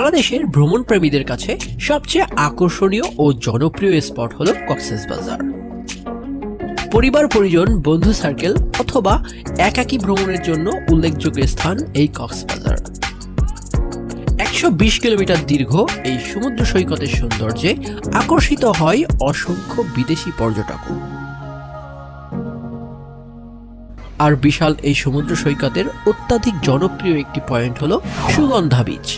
বাংলাদেশের ভ্রমণ প্রেমীদের কাছে সবচেয়ে আকর্ষণীয় ও জনপ্রিয় স্পট হল কক্সেস বাজার। পরিবার, পরিজন, বন্ধু সার্কেল অথবা একাকী ভ্রমণের জন্য উল্লেখযোগ্য স্থান এই কক্সবাজার একশো বিশ কিলোমিটার দীর্ঘ এই সমুদ্র সৈকতের সৌন্দর্যে আকর্ষিত হয় অসংখ্য বিদেশি পর্যটকও। আর বিশাল এই সমুদ্র সৈকতের অত্যাধিক জনপ্রিয় একটি পয়েন্ট হল সুগন্ধা বিচ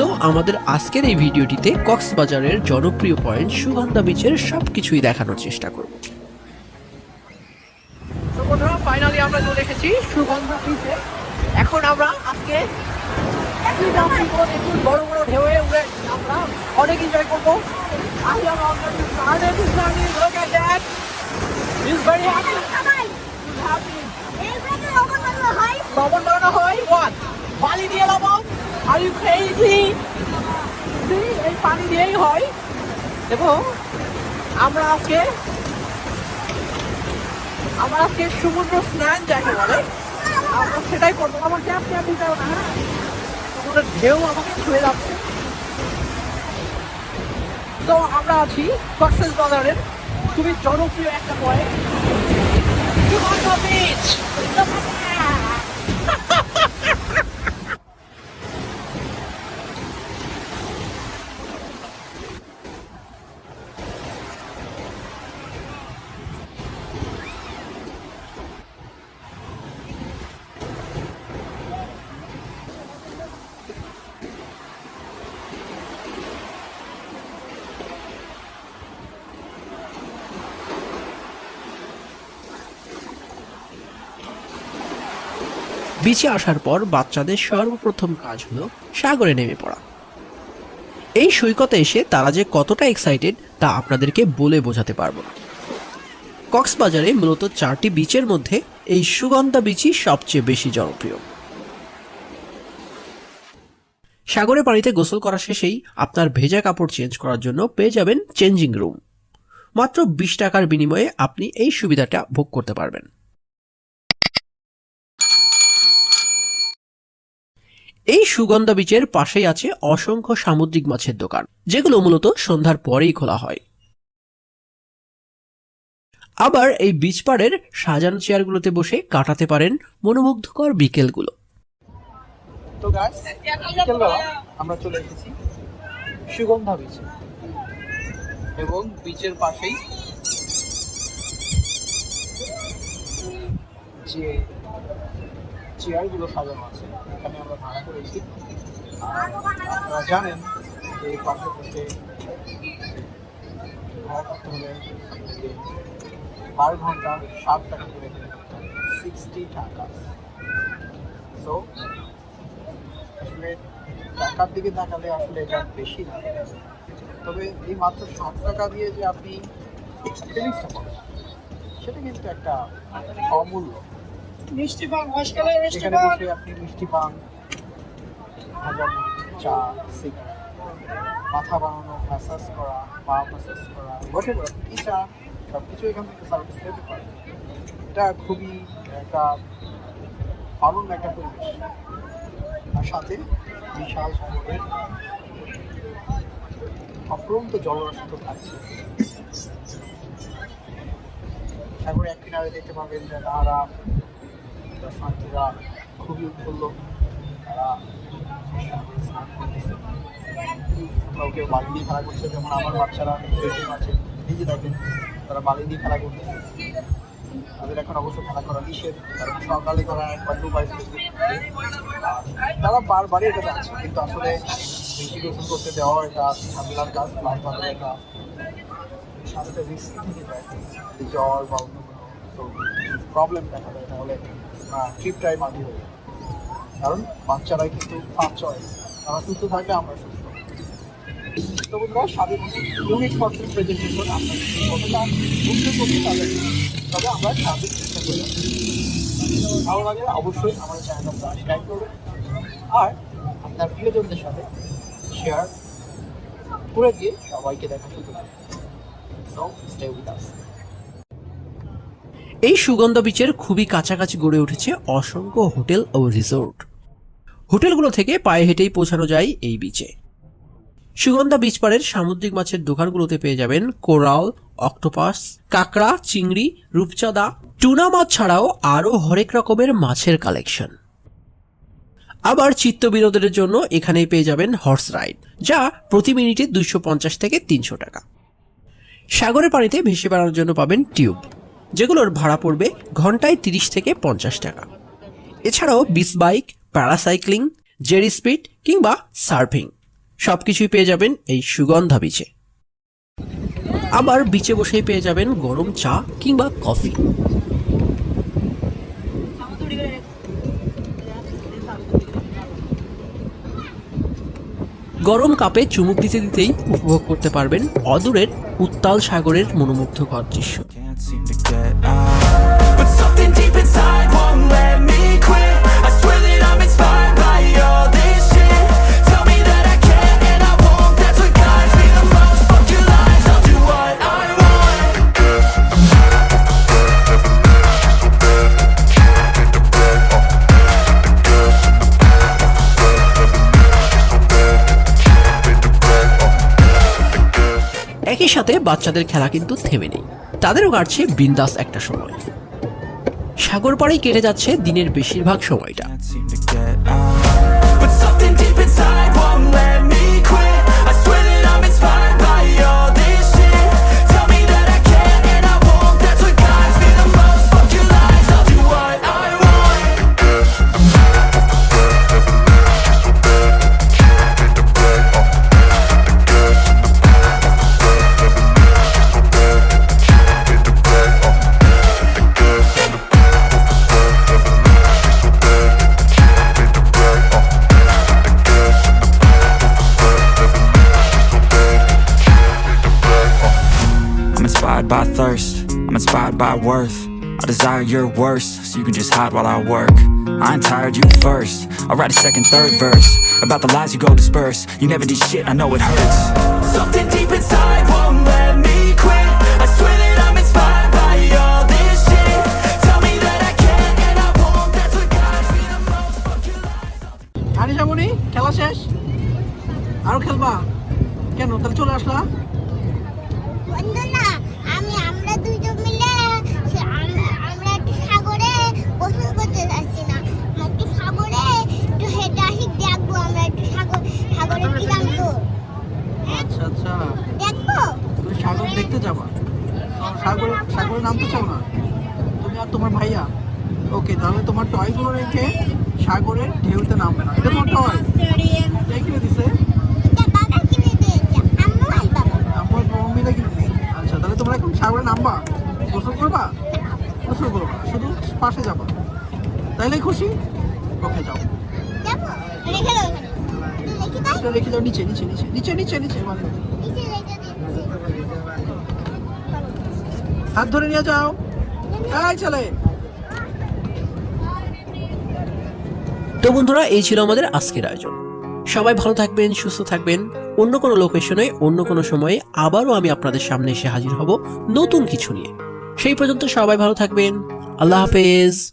সো আমাদের আজকের এই ভিডিওটিতে কক্সবাজারের জনপ্রিয় পয়েন্ট সুগন্ধা বিচের সবকিছুই দেখানোর চেষ্টা করব তো ফাইনালি আমরা চলে এসেছি সুগন্ধা বিচে এখন আমরা আজকে বড় বড় ঢেউয়ে উড়ে আমরা অনেক এনজয় করব at that. He's very happy. He's happy. হয় what? ক্রেজি এই পানি দিয়েই হয়। এবং আমরা আজকে আমরা আজকে সমুদ্র স্নান যাকে বলে, আমরা সেটাই করব। আমার ক্যাপ ক্যাপ দিতে হবে না হ্যাঁ? সমুদ্রের ঢেউ আমাকে ছুঁয়ে যাচ্ছে। তো আমরা আছি কক্সেস বাজারের খুবই জনপ্রিয় একটা পয়েন্ট সুগন্ধা বিচ আসার পর বাচ্চাদের সর্বপ্রথম কাজ হলো সাগরে নেমে পড়া। এই সৈকতে এসে তারা যে কতটা এক্সাইটেড তা আপনাদেরকে বলে বোঝাতে পারব না। কক্সবাজারে মূলত চারটি বিচের মধ্যে এই সুগন্ধা বিচই সবচেয়ে বেশি জনপ্রিয়। সাগরে পানিতে গোসল করা শেষেই আপনার ভেজা কাপড় চেঞ্জ করার জন্য পেয়ে যাবেন চেঞ্জিং রুম মাত্র বিশ টাকার বিনিময়ে আপনি এই সুবিধাটা ভোগ করতে পারবেন। এই সুগন্ধা বিচের পাশেই আছে অসংখ্য সামুদ্রিক মাছের দোকান, যেগুলো মূলত সন্ধ্যার পরেই খোলা হয়। আবার এই বিচ পাড়ের সাজানো চেয়ারগুলোতে বসে কাটাতে পারেন মনোমুগ্ধকর বিকেলগুলো। তো আমরা চলে এসেছি সুগন্ধা এবং পাশেই যে চেয়ারগুলো সাজানো আছে, এখানে আমরা ভাড়া করেছি। আপনারা জানেন যে বসে ভাড়া করতে হলে পার ঘণ্টা ষাট টাকা করে সিক্সটি টাকা। সো আসলে টাকার দিকে তাকালে আসলে এটা বেশি না। তবে এই মাত্র ষাট টাকা দিয়ে যে আপনি ফিলিংসটা পাবেন সেটা কিন্তু একটা অমূল্য। মিষ্টি পান মশকালে মিষ্টি পান। বসে আপনি মিষ্টি পান চা সিগারেট মাথা বানানো ম্যাসাজ করা পা ম্যাসাজ করা করে কি চা সব কিছু এখান থেকে সার্ভিস পেতে পারেন। এটা খুবই একটা আনন্দ একটা পরিবেশ। আর সাথে বিশাল সাগরের অফুরন্ত জলরাশি তো থাকছে। সাগরে এক কিনারে দেখতে পাবেন যে তারা দর্শনার্থীরা খুবই উৎফুল্ল, তারা স্নান কেউ বালি দিয়ে খেলা করছে, যেমন আমার বাচ্চারা আছে। এই যে দেখেন, তারা বালি দিয়ে খেলা করতেছে। তাদের এখন অবশ্য খেলা করা নিষেধ, কারণ সকালে করা একবার দুবার তারা বারবারই এটা যাচ্ছে কিন্তু আসলে বেশি গোসল করতে দেওয়া এটা ঝামেলার কাজ প্লাস তাদের একটা স্বাস্থ্যের রিস্ক থেকে যায়। জ্বর বা অন্য কোনো প্রবলেম দেখা দেয় তাহলে। ট্রিপটাই মাটি হয়ে কারণ বাচ্চারাই কিন্তু ফার্স্ট চয়েস তারা সুস্থ থাকলে আমরা সুস্থ। তো বন্ধুরা স্বাধীন ইউনিক পার্সন প্রেজেন্টেশন আপনার কতটা বুঝতে তাদের তবে আমরা সাহায্যের চেষ্টা করি। ভালো লাগলে অবশ্যই আমাদের চ্যানেলটা সাবস্ক্রাইব করবেন। আর আপনার প্রিয়জনদের সাথে শেয়ার করে দিয়ে সবাইকে দেখা শুরু করবেন সো স্টে উইথ আস এই সুগন্ধ বিচের খুবই কাছাকাছি গড়ে উঠেছে অসংখ্য হোটেল ও রিসোর্ট। হোটেলগুলো থেকে পায়ে হেঁটেই পৌঁছানো যায় এই বিচে। সুগন্ধা বিচ পাড়ের সামুদ্রিক মাছের দোকানগুলোতে পেয়ে যাবেন কোরাল, অক্টোপাস, কাঁকড়া, চিংড়ি, রূপচাঁদা, টুনা মাছ ছাড়াও আরও হরেক রকমের মাছের কালেকশন। আবার চিত্ত বিনোদনের জন্য এখানেই পেয়ে যাবেন হর্স রাইড, যা প্রতি মিনিটে দুশো পঞ্চাশ থেকে তিনশো টাকা। সাগরের পানিতে ভেসে বেড়ানোর জন্য পাবেন টিউব। যেগুলোর ভাড়া পড়বে ঘন্টায় তিরিশ থেকে পঞ্চাশ টাকা। এছাড়াও বিচ বাইক প্যারাসাইক্লিং জেরি স্পিড কিংবা সার্ফিং সবকিছুই পেয়ে যাবেন এই সুগন্ধা বিচে আবার বিচে বসেই পেয়ে যাবেন গরম চা কিংবা কফি গরম কাপে চুমুক দিতে দিতেই উপভোগ করতে পারবেন অদূরের উত্তাল সাগরের মনোমুগ্ধকর দৃশ্য। Get out. সাথে বাচ্চাদের খেলা কিন্তু থেমে নেই। তাদেরও কাটছে বিন্দাস একটা সময়। সাগর পাড়েই কেটে যাচ্ছে দিনের বেশিরভাগ সময়টা। by thirst, I'm inspired by worth. I desire your worst, so you can just hide while I work. I ain't tired, you first. I'll write a second, third verse about the lies you go disperse. You never did shit, I know it hurts. Something deep inside won't let me quit. I swear that I'm inspired by all this shit. Tell me that I can and I won't. That's what guides me the most. Fuck your lies. আরে যাবনি খেলা শেষ আরো খেলবা কেন তাহলে চলে আসলা বন্ধু না আচ্ছা তুমি সাগর দেখতে যাবা। সাগরে সাগরে নামতে চাও না। তুমি আর তোমার ভাইয়া। ওকে তাহলে তোমার টয়গুলো রেখে সাগরের ঢেউতে নামবে না। এটা তোমার টয় কে কিনে দিছে? আমার মম্মিরা কিনে দিছে। আচ্ছা তাহলে তোমরা এখন সাগরে নামবা। গোসল করবা? গোসল করবা। শুধু পাশে যাবা। তাইলে খুশি? ওকে যাও। রেখে দাও নিচে নিচে নিচে নিচে নিচে নিচে মানে। হাত ধরে নিয়ে যাও। এই ছেলে। তো বন্ধুরা, এই ছিল আমাদের আজকের আয়োজন। সবাই ভালো থাকবেন, সুস্থ থাকবেন। অন্য কোনো লোকেশনে অন্য কোনো সময়ে আবারও আমি আপনাদের সামনে এসে হাজির হব নতুন কিছু নিয়ে। সেই পর্যন্ত সবাই ভালো থাকবেন। আল্লাহ হাফেজ।